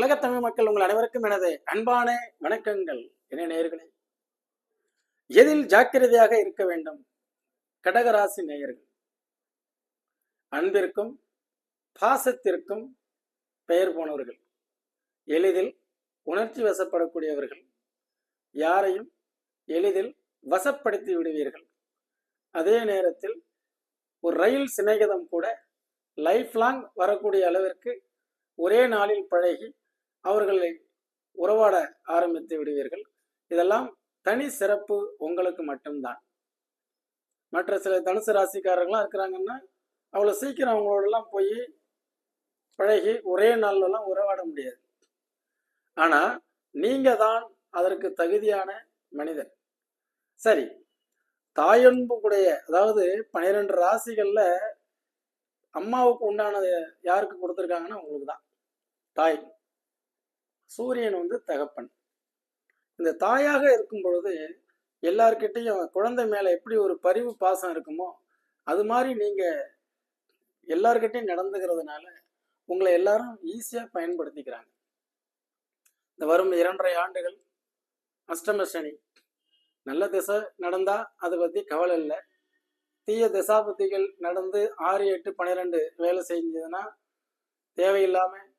உலகத்தமிழ் மக்கள் உங்கள் அனைவருக்கும் எனது அன்பான வணக்கங்கள். என்ன நேயர்களே? எதில் ஜாக்கிரதையாக இருக்க வேண்டும்? கடகராசி நேயர்கள். அன்பிற்கும் பாசத்திற்கும் பெயர் போனவர்கள். எளிதில் உணர்ச்சி வசப்படக்கூடியவர்கள். யாரையும் எளிதில் வசப்படுத்தி விடுவீர்கள். அதே நேரத்தில் ஒரு ரயில் சிநேகிதம் கூட லைஃப் லாங் வரக்கூடிய அளவிற்கு ஒரே நாளில் பழகி அவர்களை உறவாட ஆரம்பித்து விடுவீர்கள். இதெல்லாம் தனி சிறப்பு உங்களுக்கு மட்டும்தான். மற்ற சில தனுசு ராசிக்காரர்கள்லாம் இருக்கிறாங்கன்னா அவ்வளோ சீக்கிரம் அவங்களோடலாம் போய் பழகி ஒரே நாள்லலாம் உறவாட முடியாது. ஆனால் நீங்கள் தான் அதற்கு தகுதியான மனிதர். சரி தாயன்பு அதாவது பன்னிரெண்டு ராசிகளில் அம்மாவுக்கு உண்டானது யாருக்கு கொடுத்துருக்காங்கன்னா உங்களுக்கு தான் தாய். சூரியன் வந்து தகப்பன். இந்த தாயாக இருக்கும் பொழுது எல்லார்கிட்டையும் குழந்தை மேலே எப்படி ஒரு பரிவு பாசம் இருக்குமோ அது மாதிரி நீங்கள் எல்லார்கிட்டையும் நடந்துக்கிறதுனால உங்களை எல்லாரும் ஈஸியாக பயன்படுத்திக்கிறாங்க. இந்த வரும் இரண்டரை ஆண்டுகள் அஷ்டம சனி. நல்ல திசை நடந்தால் அதை பற்றி கவலை இல்லை. தீய திசாபுத்திகள் நடந்து ஆறு எட்டு பன்னிரெண்டு வேலை செஞ்சதுன்னா தேவையில்லாமல்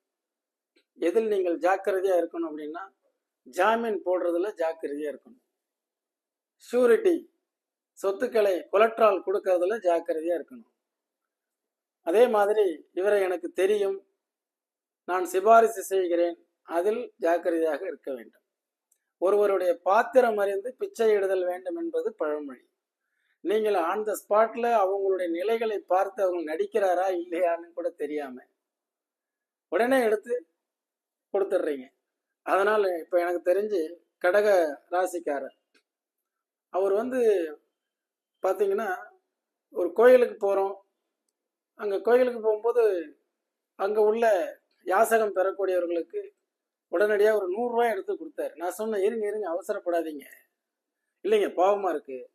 எதில் நீங்கள் ஜாக்கிரதையாக இருக்கணும் அப்படின்னா ஜாமீன் போடுறதுல ஜாக்கிரதையாக இருக்கணும். ஷூரிட்டி சொத்துக்களை கொலட்ரால் கொடுக்கறதுல ஜாக்கிரதையாக இருக்கணும். அதே மாதிரி இவரை எனக்கு தெரியும் நான் சிபாரிசு செய்கிறேன் அதில் ஜாக்கிரதையாக இருக்க வேண்டும். ஒருவருடைய பாத்திரம் அறிந்து பிச்சை இடுதல் வேண்டும் என்பது பழமொழி. நீங்கள் ஆன் த ஸ்பாட்ல அவங்களுடைய நிலைகளை பார்த்து அவங்க நடிக்கிறாரா இல்லையான்னு கூட தெரியாம உடனே எடுத்து கொடுத்துட்றீங்க. அதனால் இப்போ எனக்கு தெரிஞ்சு கடக ராசிக்காரர். அவர் வந்து பார்த்தீங்கன்னா ஒரு கோயிலுக்கு போகிறோம் அங்கே கோயிலுக்கு போகும்போது அங்கே உள்ள யாசகம் பெறக்கூடியவர்களுக்கு உடனடியாக ஒரு நூறுரூவா எடுத்து கொடுத்தாரு. நான் சொன்னேன் இருங்க இருங்க அவசரப்படாதீங்க. இல்லைங்க பாவமாக இருக்குது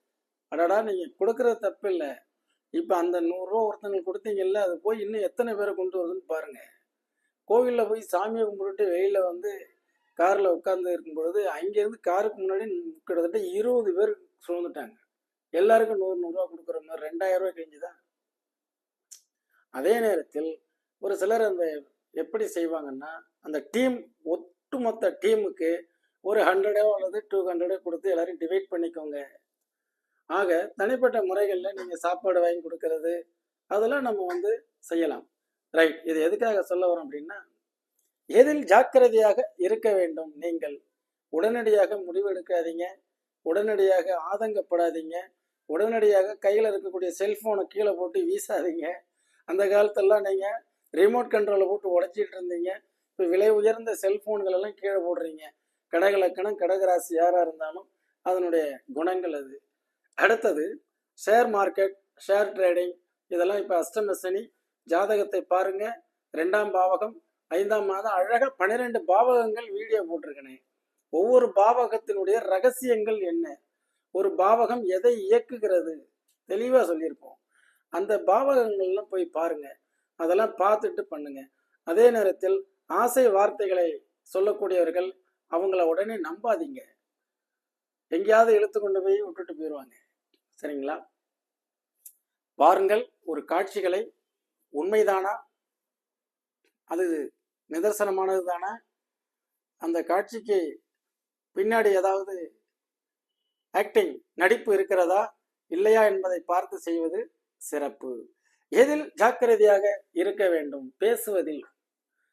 அடடா நீங்கள் கொடுக்குறது தப்பு இல்லை இப்போ அந்த நூறுரூவா ஒருத்தங்களுக்கு கொடுத்தீங்கல்ல அது போய் இன்னும் எத்தனை பேரை கொண்டு வருதுன்னு பாருங்கள் கோவிலில் போய் சாமியை கும்பிட்டுட்டு வெளியில் வந்து காரில் உட்காந்து இருக்கும் பொழுது அங்கேருந்து காருக்கு முன்னாடி கிட்டத்தட்ட இருபது பேர் சுழந்துட்டாங்க எல்லாருக்கும் நூறு நூறுரூவா கொடுக்குற மாதிரி ரெண்டாயிரம் ரூபாய் கழிஞ்சுதான் அதே நேரத்தில் ஒரு சிலர் அந்த எப்படி செய்வாங்கன்னா அந்த டீம் ஒட்டுமொத்த டீமுக்கு ஒரு ஹண்ட்ரடோ அல்லது டூ ஹண்ட்ரடோ கொடுத்து எல்லாரையும் டிவைட் பண்ணிக்கோங்க. ஆக தனிப்பட்ட முறைகளில் நீங்கள் சாப்பாடு வாங்கி கொடுக்கறது அதெல்லாம் நம்ம வந்து செய்யலாம். ரைட் இது எதுக்காக சொல்ல வரோம் அப்படின்னா எதில் ஜாக்கிரதையாக இருக்க வேண்டும் நீங்கள்? உடனடியாக முடிவெடுக்காதீங்க. உடனடியாக ஆதங்கப்படாதீங்க. உடனடியாக கையில் இருக்கக்கூடிய செல்ஃபோனை கீழே போட்டு வீசாதீங்க. அந்த காலத்தெல்லாம் நீங்கள் ரிமோட் கண்ட்ரோலை போட்டு உடச்சிட்டு இருந்தீங்க. இப்போ விலை உயர்ந்த செல்ஃபோன்கள் எல்லாம் கீழே போடுறீங்க. கடகலக்கணம் கடகராசி யாராக இருந்தாலும் அதனுடைய குணங்கள் அது. அடுத்தது ஷேர் மார்க்கெட் ஷேர் ட்ரேடிங் இதெல்லாம் இப்போ அஷ்டமசனி ஜாதகத்தை பாருங்க. ரெண்டாம் பாவகம் ஐந்தாம் மாதம். அழகாக பன்னிரெண்டு பாவகங்கள் வீடியோ போட்டிருக்கனே. ஒவ்வொரு பாவகத்தினுடைய ரகசியங்கள் என்ன? ஒரு பாவகம் எதை இயக்குகிறது? தெளிவாக சொல்லியிருப்போம். அந்த பாவகங்கள்லாம் போய் பாருங்க. அதெல்லாம் பார்த்துட்டு பண்ணுங்க. அதே நேரத்தில் ஆசை வார்த்தைகளை சொல்லக்கூடியவர்கள் அவங்கள உடனே நம்பாதீங்க. எங்கேயாவது இழுத்து கொண்டு போய் விட்டுட்டு போயிடுவாங்க சரிங்களா? பாருங்கள் ஒரு காட்சிகளை உண்மைதானா? அது நிதர்சனமானது தானா அந்த காட்சிக்கு பின்னாடி ஏதாவது ஆக்டிங் நடிப்பு இருக்கிறதா? இல்லையா என்பதை பார்த்து செய்வது சிறப்பு. எதில் ஜாக்கிரதையாக இருக்க வேண்டும்? பேசுவதில்.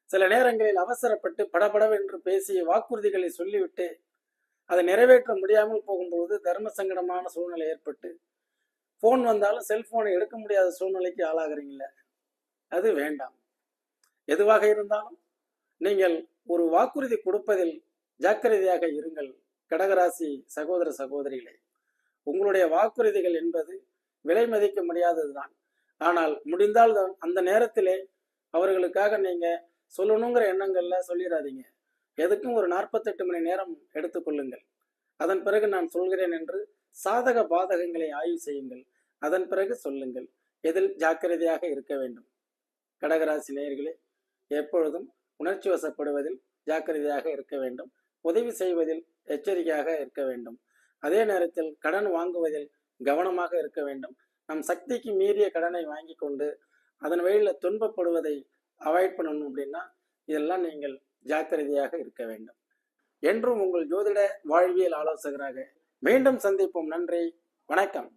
சில நேரங்களில் அவசரப்பட்டு படபடவென்று பேசிய வாக்குறுதிகளை சொல்லிவிட்டு அதை நிறைவேற்ற முடியாமல் போகும்போது தர்ம சங்கடமான சூழ்நிலை ஏற்பட்டு ஃபோன் வந்தாலும் செல்போனை எடுக்க முடியாத சூழ்நிலைக்கு ஆளாகிறீங்களே. அது வேண்டாம். எதுவாக இருந்தாலும் நீங்கள் ஒரு வாக்குறுதி கொடுப்பதில் ஜாக்கிரதையாக இருங்கள். கடகராசி சகோதர சகோதரிகளே உங்களுடைய வாக்குறுதிகள் என்பது விலை மதிக்க முடியாததுதான். ஆனால் முடிந்தால் தான் அந்த நேரத்திலே அவர்களுக்காக நீங்க சொல்லணுங்கிற எண்ணங்கள்ல சொல்லிடாதீங்க எதுக்கும் ஒரு நாற்பத்தெட்டு மணி நேரம் எடுத்துக்கொள்ளுங்கள் அதன் பிறகு நான் சொல்கிறேன் என்று சாதக பாதகங்களை ஆய்வு செய்யுங்கள். அதன் பிறகு சொல்லுங்கள். எதில் ஜாக்கிரதையாக இருக்க வேண்டும்? கடகராசி நேயர்களே எப்பொழுதும் உணர்ச்சி வசப்படுவதில் ஜாக்கிரதையாக இருக்க வேண்டும். உதவி செய்வதில் எச்சரிக்கையாக இருக்க வேண்டும். அதே நேரத்தில் கடன் வாங்குவதில் கவனமாக இருக்க வேண்டும். நம் சக்திக்கு மீறிய கடனை வாங்கி கொண்டு அதன் வழியில் துன்பப்படுவதை அவாய்ட் பண்ணணும் அப்படின்னா இதெல்லாம் நீங்கள் ஜாக்கிரதையாக இருக்க வேண்டும். என்றும் உங்கள் ஜோதிட வாழ்வியல் ஆலோசகராக மீண்டும் சந்திப்போம். நன்றி. வணக்கம்.